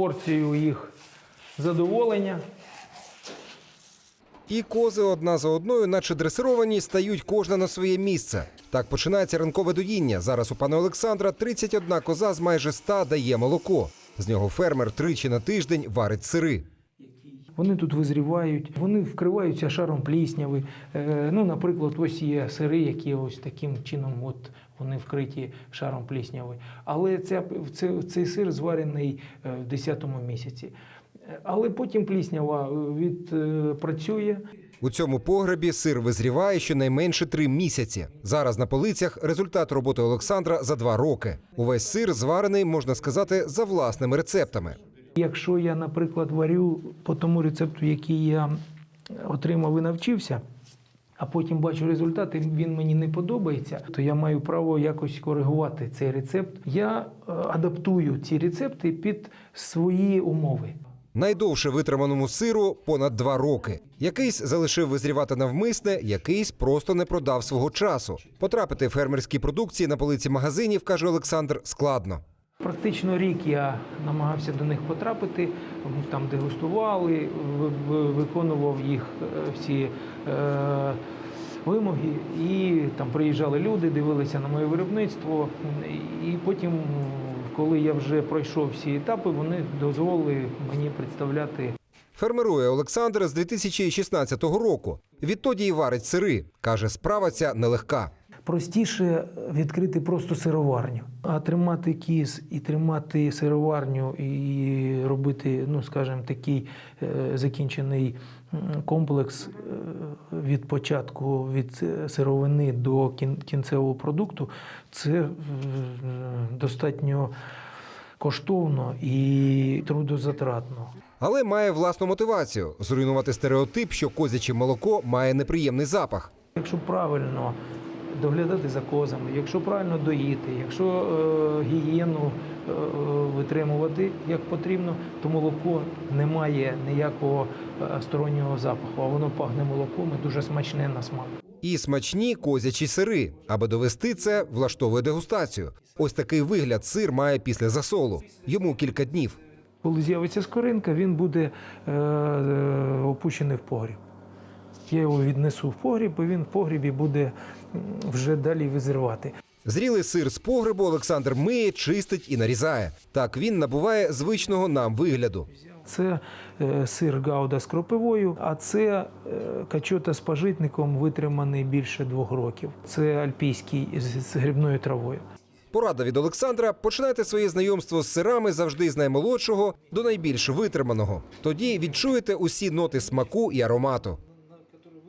порцію їх задоволення. І кози одна за одною, наче дресировані, стають кожна на своє місце. Так починається ранкове доїння. Зараз у пана Олександра 31 коза з майже 100 дає молоко. З нього фермер тричі на тиждень варить сири. Вони тут визрівають, вони вкриваються шаром плісняви. Е, Ну, наприклад, ось є сири, які ось таким чином от вони вкриті шаром плісняви. Але ця, це, цей сир зварений е, в 10-му місяці. Але потім пліснява е, відпрацює. У цьому погребі сир визріває щонайменше три місяці. Зараз на полицях результат роботи Олександра за два роки. Увесь сир зварений, можна сказати, за власними рецептами. Якщо я, наприклад, варю по тому рецепту, який я отримав і навчився, а потім бачу результат, і він мені не подобається, то я маю право якось коригувати цей рецепт. Я е, адаптую ці рецепти під свої умови. Найдовше витриманому сиру понад два роки. Якийсь залишив визрівати навмисне, якийсь просто не продав свого часу. Потрапити фермерські продукції на полиці магазинів, каже Олександр, складно. Практично рік я намагався до них потрапити, там дегустували, ви- ви- виконував їх е, всі е, вимоги, і там приїжджали люди, дивилися на моє виробництво. І потім, коли я вже пройшов всі етапи, вони дозволили мені представляти Фермерує Олександр з 2016 року. Відтоді й варить сири. Каже, справа ця нелегка. Простіше відкрити просто сироварню, а тримати кіз і тримати сироварню і робити, ну скажімо, такий е, закінчений комплекс е, від початку від е, сировини до кін- кінцевого продукту, це достатньо коштовно і трудозатратно. Але має власну мотивацію зруйнувати стереотип, що козяче молоко має неприємний запах. Якщо правильно доглядати за козами, якщо правильно доїти, якщо е, гігієну е, витримувати як потрібно, то молоко не має ніякого е, стороннього запаху, а воно пахне молоком і дуже смачне на смак. І смачні козячі сири. Аби довести це, влаштовує дегустацію. Ось такий вигляд сир має після засолу. Йому кілька днів. Коли з'явиться скоринка, він буде е, е, опущений в погріб. Я його віднесу в погріб, і він в погрібі буде вже далі визривати. Зрілий сир з погребу Олександр миє, чистить і нарізає. Так він набуває звичного нам вигляду. Це е, сир гауда з кропивою, а це е, качота з пажитником витриманий більше двох років. Це альпійський з, з грибною травою. Порада від Олександра: починайте своє знайомство з сирами завжди з наймолодшого до найбільш витриманого. Тоді відчуєте усі ноти смаку і аромату.